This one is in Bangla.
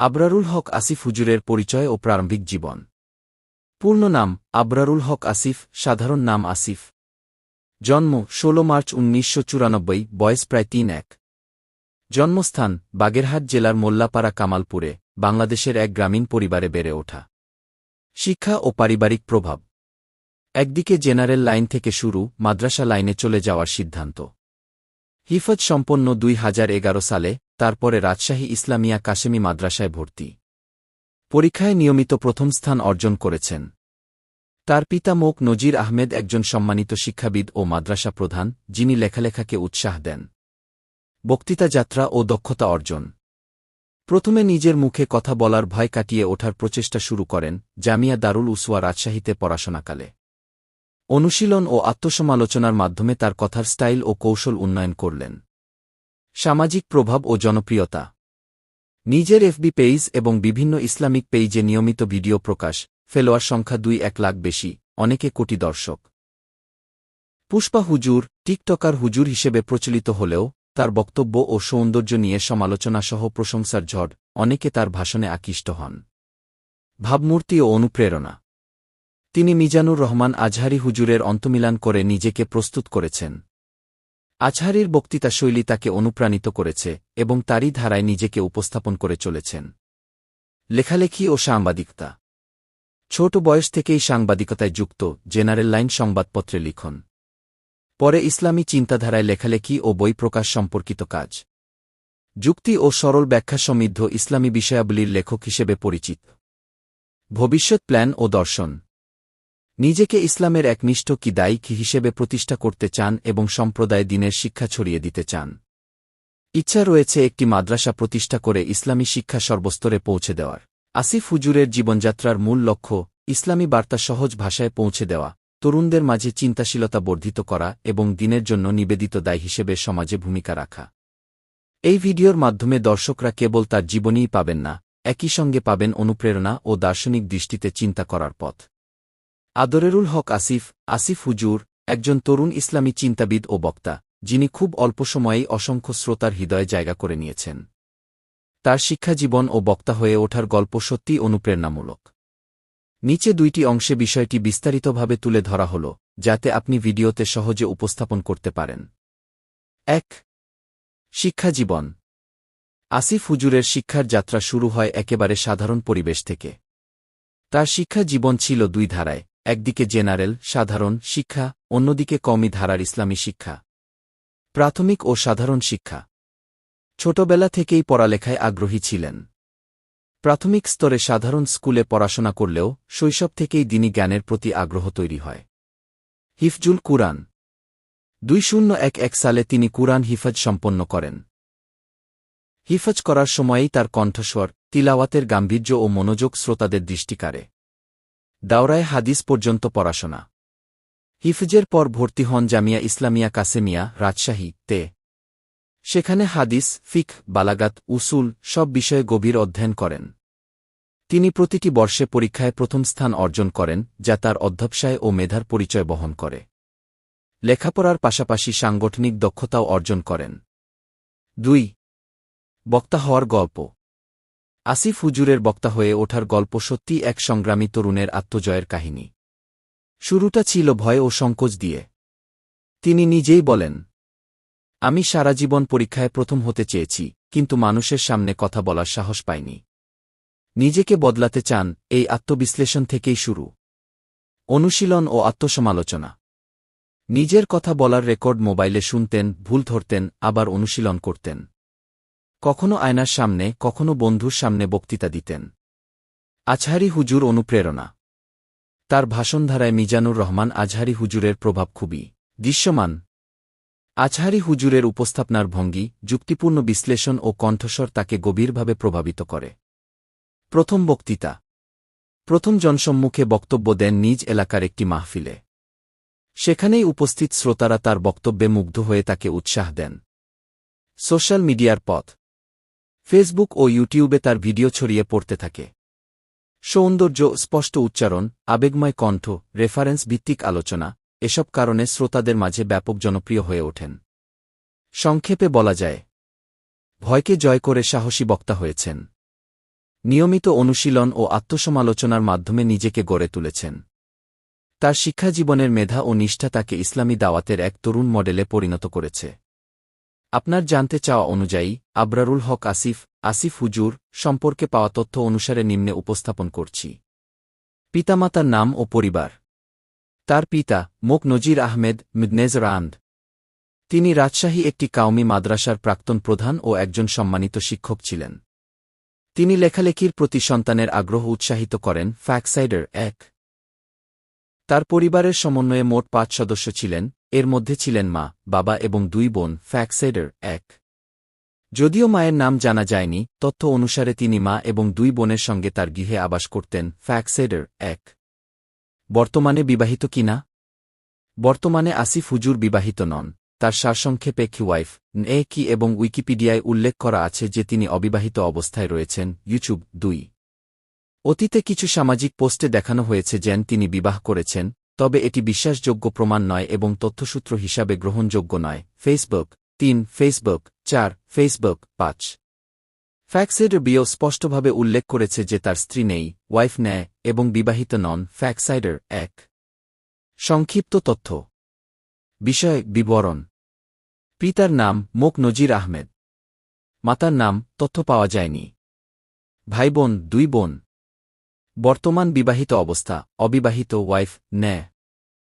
আবরারুল হক আসিফ হুজুরের পরিচয় ও প্রারম্ভিক জীবন। পূর্ণ নাম আবরারুল হক আসিফ, সাধারণ নাম আসিফ। জন্ম ১৬ মার্চ উনিশশো চুরানব্বই, বয়স প্রায় তিন এক। জন্মস্থান বাগেরহাট জেলার মোল্লাপাড়া কামালপুরে, বাংলাদেশের এক গ্রামীণ পরিবারে বেড়ে ওঠা। শিক্ষা ও পারিবারিক প্রভাব। একদিকে জেনারেল লাইন থেকে শুরু, মাদ্রাসা লাইনে চলে যাওয়ার সিদ্ধান্ত। হিফজ সম্পন্ন দুই হাজার এগারো সালে তারপরে রাজশাহী ইসলামিয়া কাশেমি মাদ্রাসায় ভর্তি। পরীক্ষায় নিয়মিত প্রথম স্থান অর্জন করেছেন। তার পিতা মোক নজির আহমেদ একজন সম্মানিত শিক্ষাবিদ ও মাদ্রাসা প্রধান, যিনি লেখালেখাকে উৎসাহ দেন। বক্তৃতা যাত্রা ও দক্ষতা অর্জন। প্রথমে নিজের মুখে কথা বলার ভয় কাটিয়ে ওঠার প্রচেষ্টা শুরু করেন জামিয়া দারুল উসওয়া রাজশাহীতে পড়াশোনাকালে। অনুশীলন ও আত্মসমালোচনার মাধ্যমে তার কথার স্টাইল ও কৌশল উন্নয়ন করলেন। সামাজিক প্রভাব ও জনপ্রিয়তা। নিজের এফবি পেইজ এবং বিভিন্ন ইসলামিক পেইজে নিয়মিত ভিডিও প্রকাশ, ফেলোয়ার সংখ্যা দুই এক লাখ বেশি, অনেকে কোটি দর্শক। পুষ্পা হুজুর, টিকটকার হুজুর হিসেবে প্রচলিত হলেও, তার বক্তব্য ও সৌন্দর্য নিয়ে সমালোচনাসহ প্রশংসার ঝড়, অনেকে তার ভাষণে আকৃষ্ট হন। ভাবমূর্তি ও অনুপ্রেরণা। তিনি মিজানুর রহমান আজহারি হুজুরের অন্তমিলান করে নিজেকে প্রস্তুত করেছেন। আজহারির বক্তৃতা শৈলী তাকে অনুপ্রাণিত করেছে এবং তারই ধারায় নিজেকে উপস্থাপন করে চলেছেন। লেখালেখি ও সাংবাদিকতা। ছোট বয়স থেকেই সাংবাদিকতায় যুক্ত জেনারেল লাইন সংবাদপত্রে লিখন। পরে ইসলামী চিন্তাধারায় লেখালেখি ও বই প্রকাশ সম্পর্কিত কাজ। যুক্তি ও সরল ব্যাখ্যা সমৃদ্ধ ইসলামী বিষয়াবলীর লেখক হিসেবে পরিচিত। ভবিষ্যৎ প্ল্যান ও দর্শন। নিজেকে ইসলামের একনিষ্ঠ কি দায়িক হিসেবে প্রতিষ্ঠা করতে চান এবং সম্প্রদায় দিনের শিক্ষা ছড়িয়ে দিতে চান। ইচ্ছা রয়েছে একটি মাদ্রাসা প্রতিষ্ঠা করে ইসলামী শিক্ষা সর্বস্তরে পৌঁছে দেওয়ার। আসিফ হুজুরের জীবনযাত্রার মূল লক্ষ্য, ইসলামী বার্তা সহজ ভাষায় পৌঁছে দেওয়া, তরুণদের মাঝে চিন্তাশীলতা বর্ধিত করা এবং দিনের জন্য নিবেদিত দায় হিসেবে সমাজে ভূমিকা রাখা। এই ভিডিওর মাধ্যমে দর্শকরা কেবল তার জীবনেই পাবেন না, একই সঙ্গে পাবেন অনুপ্রেরণা ও দার্শনিক দৃষ্টিতে চিন্তা করার পথ। আদরেরুল হক আসিফ আসিফ হুজুর, একজন তরুণ ইসলামী চিন্তাবিদ ও বক্তা, যিনি খুব অল্প সময়েই অসংখ্য শ্রোতার হৃদয়ে জায়গা করে নিয়েছেন। তার শিক্ষাজীবন ও বক্তা হয়ে ওঠার গল্প সত্যিই অনুপ্রেরণামূলক। নিচে দুইটি অংশে বিষয়টি বিস্তারিতভাবে তুলে ধরা হল, যাতে আপনি ভিডিওতে সহজে উপস্থাপন করতে পারেন। এক শিক্ষাজীবন আসিফ হুজুরের শিক্ষার যাত্রা শুরু হয় একেবারে সাধারণ পরিবেশ থেকে। তার শিক্ষা জীবন ছিল দুই ধারায় একদিকে জেনারেল, সাধারণ শিক্ষা, অন্যদিকে কমি ধারার ইসলামী শিক্ষা। প্রাথমিক ও সাধারণ শিক্ষা। ছোটবেলা থেকেই পড়ালেখায় আগ্রহী ছিলেন। প্রাথমিক স্তরে সাধারণ স্কুলে পড়াশোনা করলেও শৈশব থেকেই দিনী জ্ঞানের প্রতি আগ্রহ তৈরি হয়। হিফজুল কুরআন। দুই শূন্য এক এক সালে তিনি কুরআন হিফজ সম্পন্ন করেন। হিফজ করার সময়েই তার কণ্ঠস্বর, তিলাওয়াতের গাম্ভীর্য ও মনোযোগ শ্রোতাদের দৃষ্টিকারে দাওরায় হাদিস পর্যন্ত পড়াশোনা। হিফজের পর ভর্তি হন জামিয়া ইসলামিয়া কাসেমিয়া, রাজশাহী, তে। সেখানে হাদিস ফিক বালাগাত, উসুল সব বিষয়ে গভীর অধ্যয়ন করেন। তিনি প্রতিটি বর্ষে পরীক্ষায় প্রথম স্থান অর্জন করেন, যা তার অধ্যবসায় ও মেধার পরিচয় বহন করে। লেখাপড়ার পাশাপাশি সাংগঠনিক দক্ষতাও অর্জন করেন। দুই, বক্তা হওয়ার গল্প। আসিফ হুজুরের বক্তা হয়ে ওঠার গল্প সত্যি এক সংগ্রামী তরুণের আত্মজয়ের কাহিনী। শুরুটা ছিল ভয় ও সংকোচ দিয়ে। তিনি নিজেই বলেন, আমি সারা জীবন পরীক্ষায় প্রথম হতে চেয়েছি, কিন্তু মানুষের সামনে কথা বলার সাহস পাইনি। নিজেকে বদলাতে চান, এই আত্মবিশ্লেষণ থেকেই শুরু। অনুশীলন ও আত্মসমালোচনা। নিজের কথা বলার রেকর্ড মোবাইলে শুনতেন, ভুল ধরতেন, আবার অনুশীলন করতেন। কখনো আয়নার সামনে, কখনো বন্ধুর সামনে বক্তৃতা দিতেন। আজহারি হুজুর অনুপ্রেরণা। তার ভাষণধারায় মিজানুর রহমান আজহারি হুজুরের প্রভাব খুবই দৃশ্যমান। আজহারি হুজুরের উপস্থাপনার ভঙ্গি, যুক্তিপূর্ণ বিশ্লেষণ ও কণ্ঠস্বর তাকে গভীরভাবে প্রভাবিত করে। প্রথম বক্তৃতা। প্রথম জনসম্মুখে বক্তব্য দেন নিজ এলাকার একটি মাহফিলে। সেখানেই উপস্থিত শ্রোতারা তার বক্তব্যে মুগ্ধ হয়ে তাকে উৎসাহ দেন। সোশ্যাল মিডিয়ার পথ। ফেসবুক ও ইউটিউবে তার ভিডিও ছড়িয়ে পড়তে থাকে। সৌন্দর্য, স্পষ্ট উচ্চারণ, আবেগময় কণ্ঠ রেফারেন্স ভিত্তিক আলোচনা, এসব কারণে শ্রোতাদের মাঝে ব্যাপক জনপ্রিয় হয়ে ওঠেন। সংক্ষেপে বলা যায়, ভয়কে জয় করে সাহসী বক্তা হয়েছেন। নিয়মিত অনুশীলন ও আত্মসমালোচনার মাধ্যমে নিজেকে গড়ে তুলেছেন। তার শিক্ষাজীবনের মেধা ও নিষ্ঠা তাকে ইসলামী দাওয়াতের এক তরুণ মডেলে পরিণত করেছে। আপনার জানতে চাওয়া অনুযায়ী, আবরারুল হক আসিফ আসিফ হুজুর, সম্পর্কে পাওয়া তথ্য অনুসারে নিম্নে উপস্থাপন করছি। পিতামাতার নাম ও পরিবার। তার পিতা মোক নজির আহমেদ মিদনেজর আন্দ তিনি রাজশাহী একটি কাউমি মাদ্রাসার প্রাক্তন প্রধান ও একজন সম্মানিত শিক্ষক ছিলেন। তিনি লেখালেখির প্রতি সন্তানের আগ্রহ উৎসাহিত করেন, ফ্যাকসাইডার এক। তার পরিবারের সমন্বয়ে মোট পাঁচ সদস্য ছিলেন এর মধ্যে ছিলেন মা, বাবা এবং দুই বোন ফ্যাকসাইডার এক। যদিও মায়ের নাম জানা যায়নি, তথ্য অনুসারে তিনি মা এবং দুই বোনের সঙ্গে তার গৃহে আবাস করতেন ফ্যাকসাইডার এক। বর্তমানে বিবাহিত কিনা বর্তমানে আসিফ হুজুর বিবাহিত নন। তার সারসংক্ষেপে কি ওয়াইফ, এ কি এবং উইকিপিডিয়ায় উল্লেখ করা আছে যে তিনি অবিবাহিত অবস্থায় রয়েছেন, ইউটিউব দুই। অতীতে কিছু সামাজিক পোস্টে দেখানো হয়েছে যেন তিনি বিবাহ করেছেন তবে এটি বিশ্বাসযোগ্য প্রমাণ নয় এবং তথ্যসূত্র হিসাবে গ্রহণযোগ্য নয়। ফেসবুক তিন ফেসবুক চার ফেসবুক পাঁচ। ফ্যাক্সের বিও স্পষ্টভাবে উল্লেখ করেছে যে তার স্ত্রী নেই, ওয়াইফ নেয় এবং বিবাহিত নন, ফ্যাক্সাইডার এক। সংক্ষিপ্ত তথ্য। বিষয় বিবরণ। পিতার নাম মোক নজির আহমেদ। মাতার নাম তথ্য পাওয়া যায়নি। ভাই বোন দুই বোন। বর্তমান বিবাহিত অবস্থা অবিবাহিত ওয়াইফ ন্যায়।